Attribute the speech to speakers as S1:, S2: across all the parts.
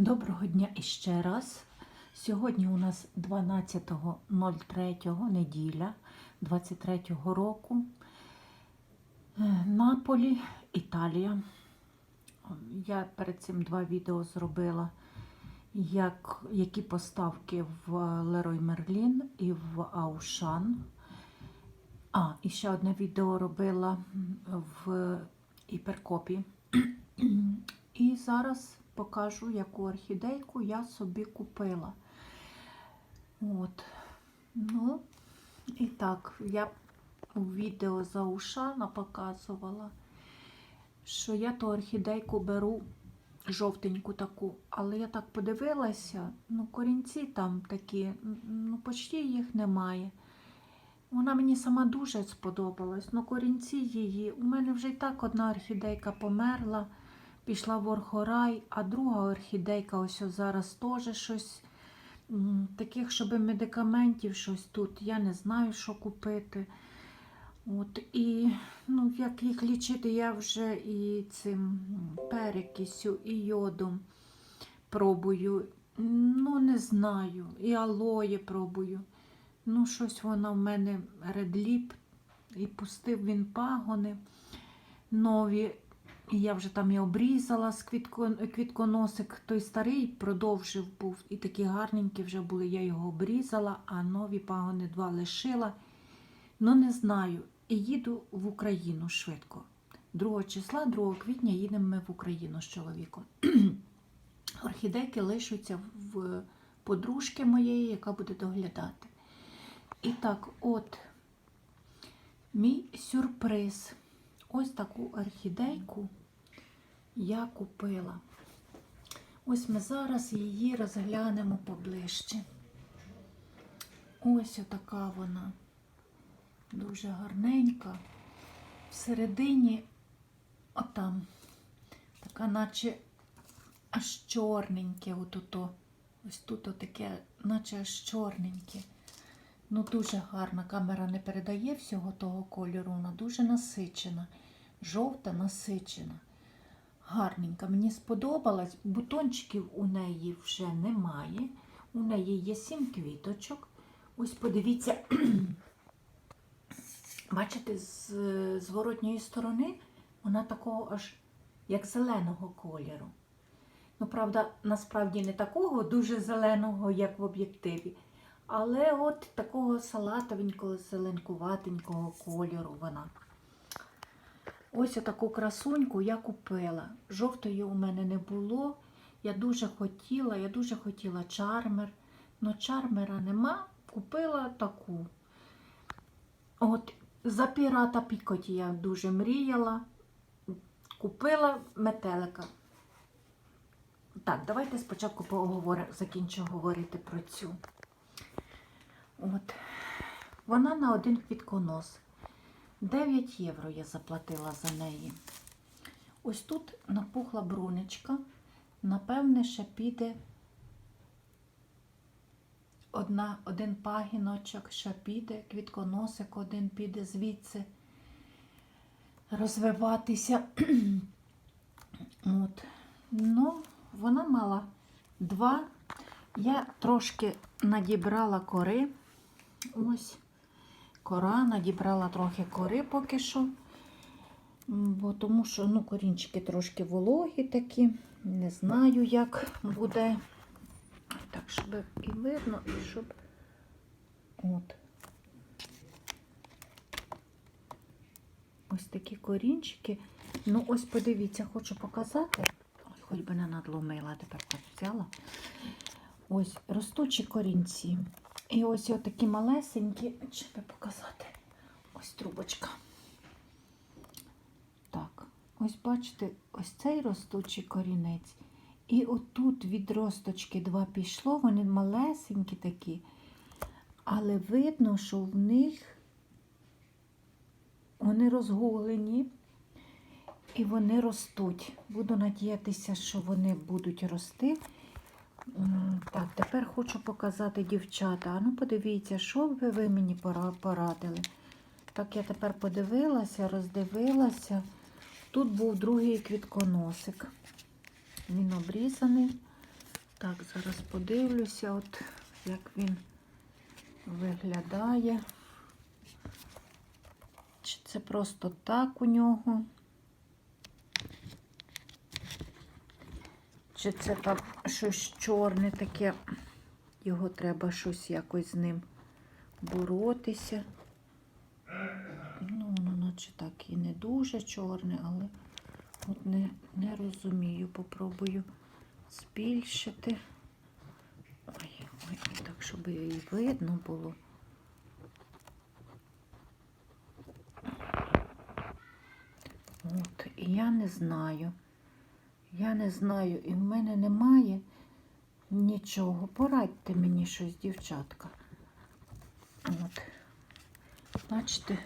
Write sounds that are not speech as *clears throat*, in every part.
S1: Доброго дня іще раз. Сьогодні у нас 12.03 неділя 23-го року. Е, Наполі, Італія. Я перед цим два відео зробила, як, які поставки в Лерой Мерлін і в Аушан. А, і ще одне відео робила в Іперкопі. І зараз покажу, яку орхідейку я собі купила. От. Ну, і так, я у відео за Ушана показувала, що я ту орхідейку беру жовтеньку таку, але я так подивилася, ну, корінці там такі, ну, почти їх немає. Вона мені сама дуже сподобалась. Ну, корінці її. У мене вже і так одна орхідейка померла, пішла в орхорай, а друга орхідейка ось зараз теж щось. Таких, щоб медикаментів щось тут. Я не знаю, що купити. От, і ну, як їх лічити, я вже і цим перекисю, і йодом пробую. Ну, не знаю. І алоє пробую. Ну, щось вона в мене редліп, і пустив він пагони нові. І я вже там і обрізала з квітконосик. Той старий продовжив був. І такі гарненькі вже були. Я його обрізала, а нові пагони два лишила. Ну, не знаю. І їду в Україну швидко. 2 числа, 2 квітня їдемо ми в Україну з чоловіком. *clears throat* Орхідейки лишаться в подружки моєї, яка буде доглядати. І так, от мій сюрприз. Ось таку орхідейку я купила. Ось ми зараз її розглянемо поближче. Ось отака вона. Дуже гарненька. Всередині, отам, така, наче аж чорненьке. Ось тут отаке, наче аж чорненьке. Ну, дуже гарна. Камера не передає всього того кольору, вона дуже насичена. Жовта насичена. Гарненька. Мені сподобалась. Бутончиків у неї вже немає. У неї є сім квіточок. Ось подивіться, *clears throat* бачите, з зворотньої сторони вона такого аж як зеленого кольору. Ну, правда, насправді не такого дуже зеленого, як в об'єктиві. Але от такого салатовенького, зеленкуватенького кольору вона. Ось таку красуньку я купила. Жовтої у мене не було. Я дуже хотіла, я дуже хотіла чармер. але чармера нема. Купила таку. От, за пірата Пікоті я дуже мріяла. Купила метелика. Так, давайте спочатку поговоримо, закінчу говорити про цю. От. Вона на один квітконос. 9 євро я заплатила за неї. Ось тут напухла брунечка. Напевне, ще піде одна, один пагіночок, ще піде, квітконосик один піде звідси розвиватися. От. Ну, вона мала два. Я трошки надібрала кори. Ось кора, надібрала трохи кори поки що. Бо тому що ну, корінчики трошки вологі такі. Не знаю, як буде. Так, щоб і видно, і щоб. От. Ось такі корінчики. Ну, ось подивіться, хочу показати. Ой, хоч би не надломила, тепер взяла. Ось ростучі корінці. І ось такі малесенькі, щоб показати. Ось трубочка. Так, ось бачите, ось цей ростучий корінець. І отут від росточки два пішло, вони малесенькі такі. Але видно, що в них вони розгулені і вони ростуть. Буду надіятися, що вони будуть рости. Тепер хочу показати дівчата. А ну подивіться, що б ви мені порадили. Так, я тепер подивилася, роздивилася. Тут був другий квітконосик. Він обрізаний. Так, зараз подивлюся, от як він виглядає. Чи це просто так у нього? Чи це там щось чорне таке? Його треба щось якось з ним боротися. Ну, воно наче так і не дуже чорне, але от не, не розумію. Попробую збільшити. Ой, ой, так, щоб її видно було. От, і я не знаю. Я не знаю, і в мене немає нічого. Порадьте мені щось, дівчатка. От. Бачите.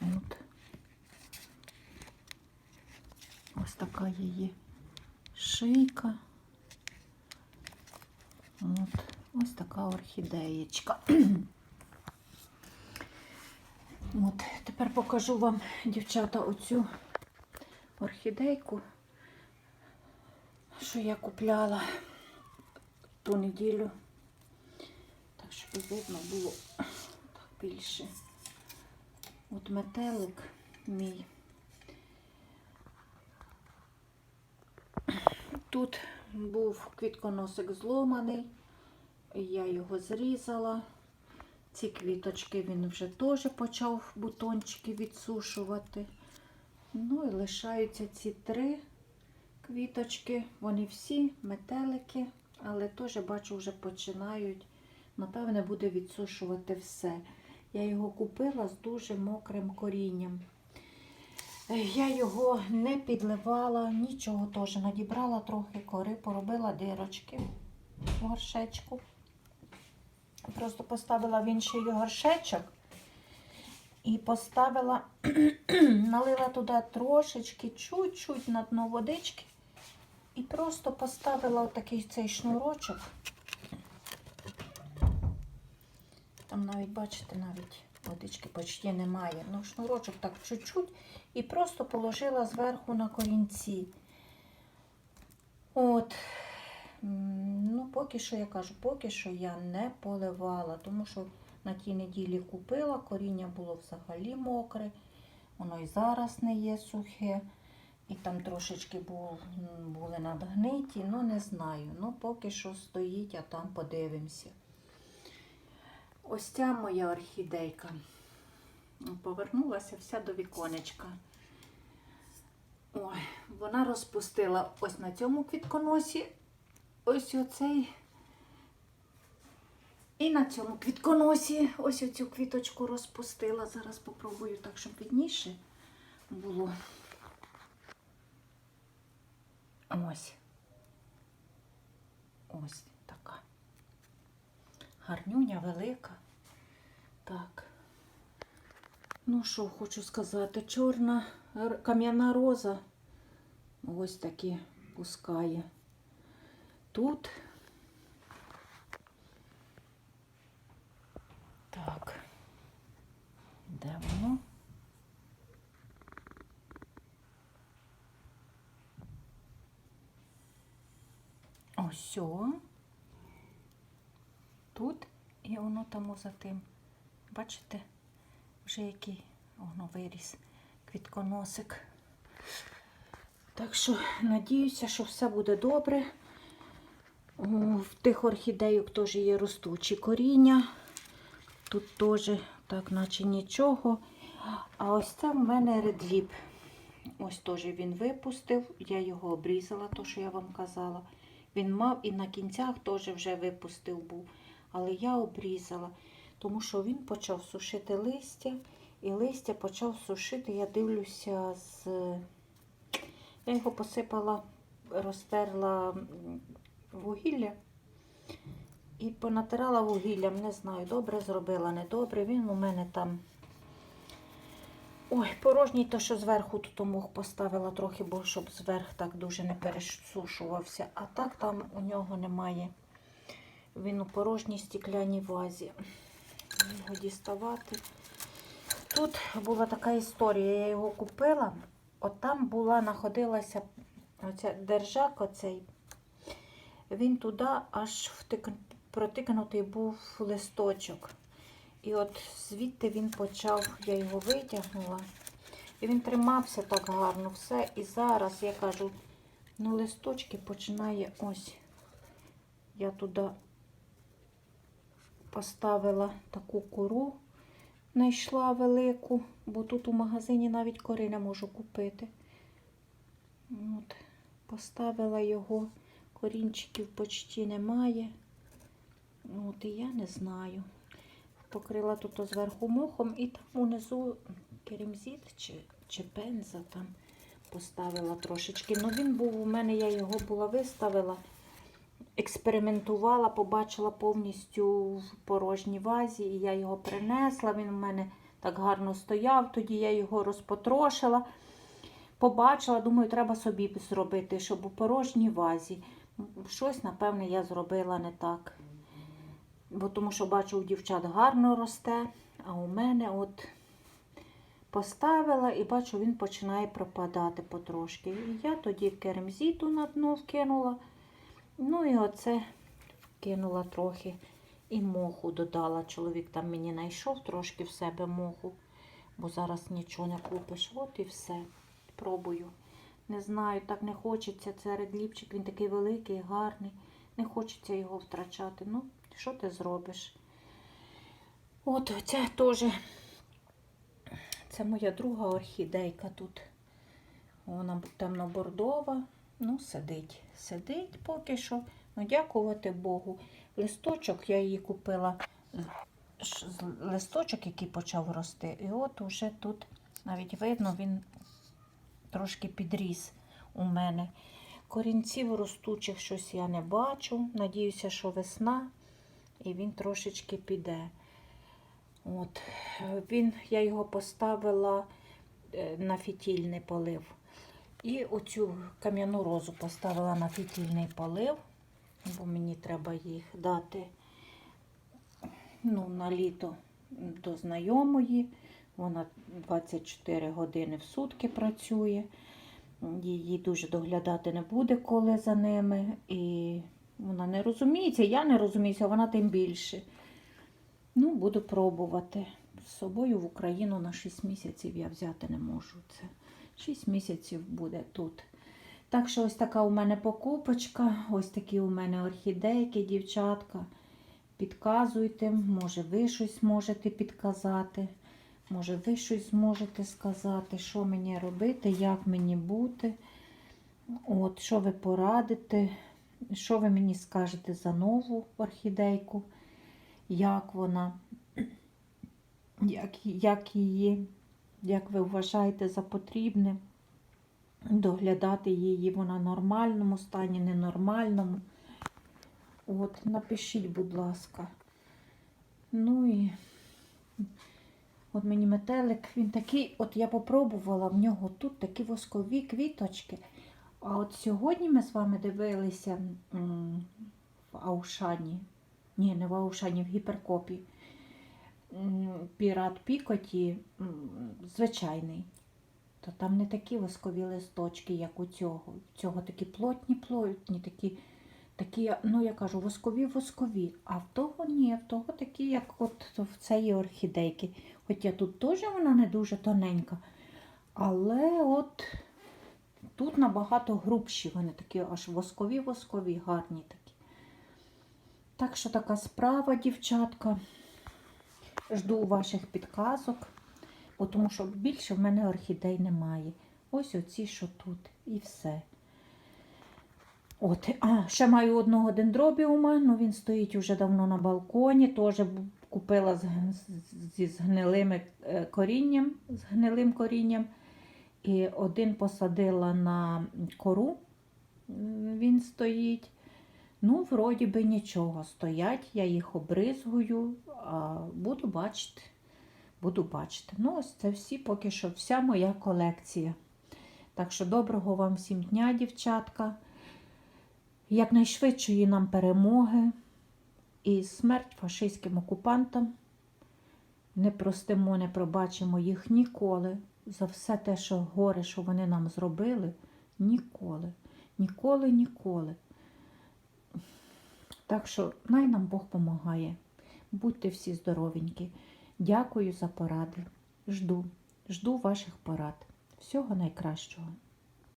S1: От. Ось така її шийка. От. Ось така орхідеєчка. *clears throat* От, тепер покажу вам, дівчата, оцю орхідейку, що я купляла ту неділю. Так, щоб видно було так більше. От метелик мій. Тут був квітконосик зломаний, я його зрізала. Ці квіточки він вже теж почав бутончики відсушувати. Ну і лишаються ці три квіточки. Вони всі метелики, але теж бачу, вже починають. Напевне, буде відсушувати все. Я його купила з дуже мокрим корінням. Я його не підливала, нічого теж надібрала трохи кори, поробила дирочки в горшечку. Просто поставила в інший горшечок і поставила, *clears throat* налила туди трошечки, чуть-чуть на дно водички. І просто поставила отакий цей шнурочок. Там навіть, бачите, навіть водички почти немає. Ну, шнурочок так чуть-чуть. І просто положила зверху на корінці. От. Поки що я кажу, поки що я не поливала, тому що на тій неділі купила, коріння було взагалі мокре, воно і зараз не є сухе. І там трошечки були надгниті, ну не знаю. Ну, поки що стоїть, а там подивимося. Ось ця моя орхідейка. Повернулася вся до віконечка. Ой, вона розпустила ось на цьому квітконосі ось оцей. І на цьому квітконосі ось оцю квіточку розпустила. Зараз попробую так, щоб відніше було. Ось. Ось така. Гарнюня велика. Так. Ну, що хочу сказати, чорна кам'яна роза ось такі пускає. Тут. Так. Де воно? Ось. Тут і воно там за тим. Бачите? Вже який воно виріс квітконосик. Так що надіюся, що все буде добре. В тих орхідейок теж є ростучі коріння. Тут теж так, наче нічого. А ось це в мене редліп. Ось теж він випустив. Я його обрізала, то що я вам казала. Він мав і на кінцях теж вже випустив був. Але я обрізала, тому що він почав сушити листя, і листя почав сушити. Я дивлюся з. Я його посипала, розтерла вугілля і понатирала вугіллям. Не знаю, добре зробила, не добре. Він у мене там. Ой, порожній, то що зверху тут мох поставила трохи, бо щоб зверх так дуже не пересушувався. А так там у нього немає. Він у порожній стекляній вазі. Його діставати. Тут була така історія, я його купила от там була, знаходилася оця держак оцей. Він туди аж втик... протикнутий був листочок. І от звідти він почав, я його витягнула. І він тримався так гарно, все. І зараз я кажу, ну листочки починає ось. Я туди поставила таку кору, знайшла велику, бо тут у магазині навіть кори не можу купити. От, поставила його, корінчиків почти немає. От, і я не знаю. Покрила тут зверху мохом і там унизу керамзит чи, чи пенза там поставила трошечки. Ну він був у мене, я його була виставила, експериментувала, побачила повністю в порожній вазі, і я його принесла. Він у мене так гарно стояв. Тоді я його розпотрошила. Побачила, думаю, треба собі зробити, щоб у порожній вазі. Щось, напевне, я зробила не так. Бо тому що бачу, у дівчат гарно росте, а у мене от поставила і бачу, він починає пропадати потрошки. І я тоді керамзіту на дно вкинула. Ну і оце вкинула трохи і моху додала. Чоловік там мені знайшов трошки в себе моху, бо зараз нічого не купиш. От і все. Пробую. Не знаю, так не хочеться. Це редліпчик, він такий великий, гарний. Не хочеться його втрачати. Ну, що ти зробиш? От це теж. Це моя друга орхідейка тут. Вона темно-бордова. Ну, сидить. Сидить поки що. Ну, дякувати Богу. Листочок я її купила. Листочок, який почав рости. І от уже тут навіть видно, він трошки підріс у мене. Корінців ростучих щось я не бачу. Надіюся, що весна і він трошечки піде. От. Він, я його поставила е, на фітільний полив. І оцю кам'яну розу поставила на фітільний полив, бо мені треба їх дати ну, на літо до знайомої. Вона 24 години в сутки працює. Її дуже доглядати не буде, коли за ними. І вона не розуміється, я не розуміюся, вона тим більше. Ну, буду пробувати. З собою в Україну на 6 місяців я взяти не можу. Це 6 місяців буде тут. Так що ось така у мене покупочка, ось такі у мене орхідейки, дівчатка. Підказуйте, може ви щось можете підказати. Може, ви щось зможете сказати, що мені робити, як мені бути. От, що ви порадите, що ви мені скажете за нову орхідейку, як вона, як, як її, як ви вважаєте за потрібне доглядати її, вона в нормальному стані, ненормальному. От, напишіть, будь ласка. Ну і От мені метелик, він такий, от я попробувала в нього тут такі воскові квіточки. А от сьогодні ми з вами дивилися в Аушані. Ні, не в Аушані, в гіперкопі. Пірат Пікоті звичайний. То там не такі воскові листочки, як у цього. У цього такі плотні, плотні, такі, такі, ну я кажу, воскові, воскові. А в того ні, в того такі, як от в цієї орхідейки. Хоча тут теж вона не дуже тоненька. Але от тут набагато грубші, вони такі аж воскові-воскові, гарні такі. Так що така справа, дівчатка. Жду ваших підказок, бо тому що більше в мене орхідей немає. Ось оці, що тут, і все. От, а, ще маю одного дендробіума, ну він стоїть уже давно на балконі, теж купила з, зі згнилими е, корінням, з гнилим корінням. І один посадила на кору, він стоїть. Ну, вроді би нічого стоять, я їх обризгую, а буду бачити. Буду бачити. Ну, ось це всі поки що вся моя колекція. Так що доброго вам всім дня, дівчатка. Якнайшвидшої нам перемоги і смерть фашистським окупантам. Не простимо, не пробачимо їх ніколи. за все те, що горе, що вони нам зробили, ніколи, ніколи, ніколи. Так що най нам Бог помагає. Будьте всі здоровенькі. Дякую за поради. Жду, жду ваших порад. Всього найкращого.